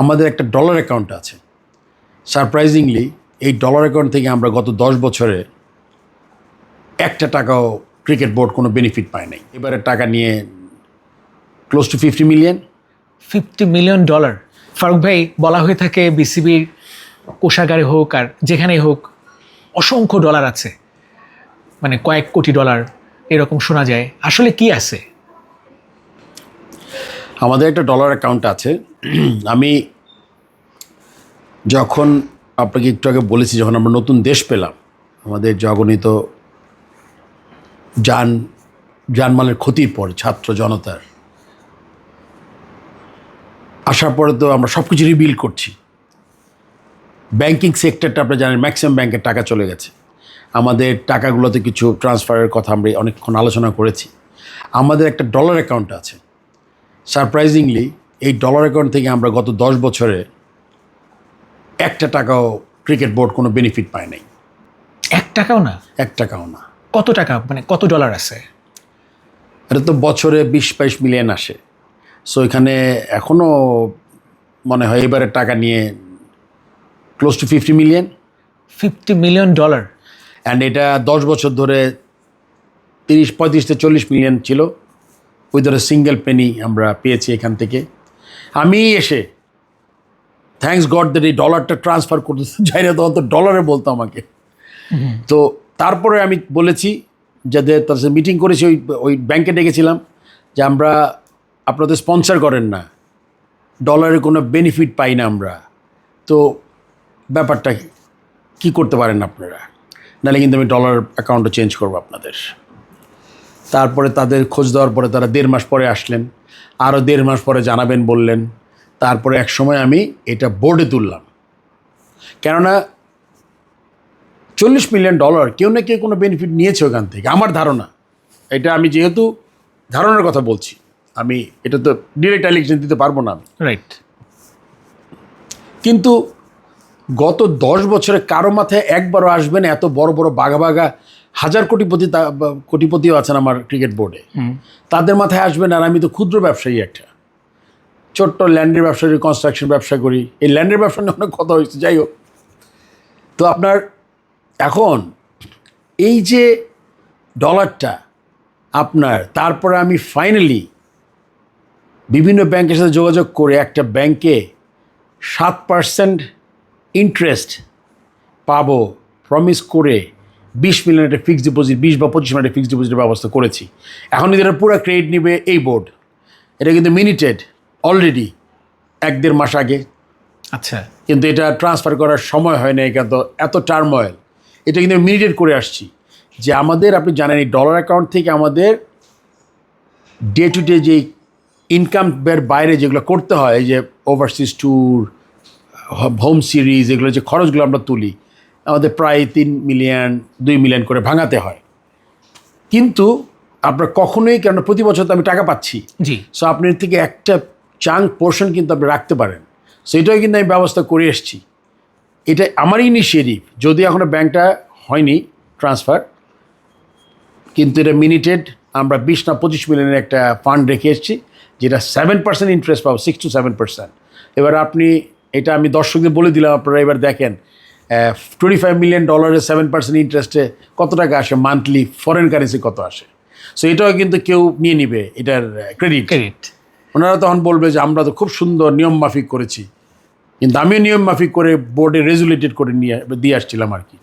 আমাদের একটা dollar account আছে। সারপ্রাইজিংলি এই ডলার অ্যাকাউন্ট থেকে আমরা গত দশ বছরে একটা টাকাও ক্রিকেট বোর্ড কোনো বেনিফিট পায় নাই। এবারে টাকা নিয়ে close to fifty million fifty million dollar Faruk ভাই, বলা হয়ে থাকে বিসিবির কোষাগারে হোক আর যেখানেই হোক, অসংখ্য ডলার আছে। মানে কয়েক কোটি ডলার এরকম শোনা যায়। আসলে কি আছে? আমাদের একটা ডলার অ্যাকাউন্ট আছে। আমি যখন আপনাকে একটু আগে বলেছি, যখন আমরা নতুন দেশ পেলাম, আমাদের জগনিত যান জানমালের ক্ষতির পর, ছাত্র জনতার, আসার পরে তো আমরা সব কিছু রিবিল করছি। ব্যাংকিং সেক্টরটা আপনি জানেন ম্যাক্সিমাম ব্যাংকের টাকা চলে গেছে। আমাদের টাকাগুলোতে কিছু ট্রান্সফারের কথা আমরা অনেকক্ষণ আলোচনা করেছি। আমাদের একটা ডলার অ্যাকাউন্ট আছে। সারপ্রাইজিংলি এই ডলার অ্যাকাউন্ট থেকে আমরা গত দশ বছরে একটা টাকাও ক্রিকেট বোর্ড কোনো বেনিফিট পায় নাই। এক টাকাও না? এক টাকাও না। কত টাকা মানে কত ডলার আছে? এটা তো বছরে বিশ বাইশ মিলিয়ন আসে। সো এখানে এখনও মনে হয় এবারে টাকা নিয়ে close to fifty million fifty million dollar and এটা দশ বছর ধরে তিরিশ পঁয়ত্রিশ থেকে চল্লিশ মিলিয়ন ছিল। ওই ধরে সিঙ্গেল পেনি আমরা পেয়েছি এখান থেকে। আমি এসে থ্যাঙ্কস গড দ্যাট এই ডলারটা ট্রান্সফার করতে যাই না তখন তো ডলারে বলতো আমাকে। তো তারপরে আমি বলেছি যাদের তার সাথে মিটিং করেছি, ওই ওই ব্যাংকে ডেকেছিলাম যে আমরা আপনাদের স্পন্সর করেন না। ডলারের কোনো বেনিফিট পাই না আমরা। তো ব্যাপারটা কি করতে পারেন আপনারা? নাহলে কিন্তু আমি ডলার অ্যাকাউন্টও চেঞ্জ করব আপনাদের। তারপরে তাদের খোঁজ দেওয়ার পরে তারা দেড় মাস পরে আসলেন আরও দেড় মাস পরে জানাবেন বললেন তারপরে এক সময় আমি এটা বোর্ডে তুললাম। কেননা চল্লিশ মিলিয়ন ডলার কেউ না কেউ কোনো বেনিফিট নিয়েছে ওখান থেকে আমার ধারণা। এটা আমি যেহেতু ধারণার কথা বলছি আমি এটা তো ডিরেক্ট অ্যালিগেশন দিতে পারব না আমি। রাইট কিন্তু গত দশ বছরে কারও মাথায় একবারও আসবে না এত বড় বড় বাঘা বাঘা হাজার কোটিপতি তা- কোটিপতিও আছেন আমার ক্রিকেট বোর্ডে। তাদের মাথায় আসবে না আর আমি তো ক্ষুদ্র ব্যবসায়ী একটা। ছোট্ট ল্যান্ডের ব্যবসা করি কনস্ট্রাকশন ব্যবসা করি। এই ল্যান্ডের ব্যবসা নিয়ে অনেক কথা হয়েছে যাই হোক। তো আপনার এখন এই যে ডলারটা আপনার তারপরে আমি ফাইনালি বিভিন্ন ব্যাংকের সাথে যোগাযোগ করে একটা ব্যাংকে সাত পার্সেন্ট ইন্টারেস্ট পাবো প্রমিস করে বিশ মিলিয়ন একটা ফিক্সড ডিপোজিট বিশ বা পঁচিশ মিলিয়ন ফিক্সড ডিপোজিটের ব্যবস্থা করেছি। এখন এটা পুরো ক্রেডিট নেবে এই বোর্ড এটা কিন্তু মিনিটেড অলরেডি এক দেড় মাস আগে। আচ্ছা। কিন্তু এটা ট্রান্সফার করার সময় হয় না এত এত টার্ময়েল এটা কিন্তু মিনিটেড করে আসছি যে আমাদের আপনি জানেন এই ডলার অ্যাকাউন্ট থেকে আমাদের ডে টু ডে যে ইনকামের বাইরে যেগুলো করতে হয় যে ওভারসিজ ট্যুর হোম সিরিজ এগুলো যে খরচগুলো আমরা তুলি আমাদের প্রায় তিন মিলিয়ন দুই মিলিয়ন করে ভাঙাতে হয়। কিন্তু আপনার কখনোই কেন প্রতি বছর তো আমি টাকা পাচ্ছি। জি। সো আপনার থেকে একটা চাং পোর্শন কিন্তু আপনি রাখতে পারেন। সেটাও কিন্তু আমি ব্যবস্থা করে এসেছি। এটা আমার ইনিশিয়েটিভ যদি এখনও ব্যাংকটা হয়নি ট্রান্সফার কিন্তু এটা মিনিটেড আমরা বিশ না পঁচিশ মিলিয়নের একটা ফান্ড রেখে এসেছি যেটা সেভেন পার্সেন্ট ইন্টারেস্ট পাবো সিক্স টু সেভেন পার্সেন্ট এবার আপনি এটা আমি দর্শকদের বলে দিলাম আপনারা এবার দেখেন টোয়েন্টি ফাইভ মিলিয়ন ডলারের সেভেন পার্সেন্ট ইন্টারেস্টে কত টাকা আসে মান্থলি ফরেন কারেন্সি কত আসে? সো এটাও কিন্তু কেউ নিয়ে নিবে এটার ক্রেডিট ক্রেডিট ওনারা তখন বলবে যে আমরা তো খুব সুন্দর নিয়ম মাফিক করেছি। কিন্তু আমিও নিয়ম মাফিক করে বোর্ডে রেজুলেটেড করে নিয়ে দিয়ে আসছিলাম আর কি।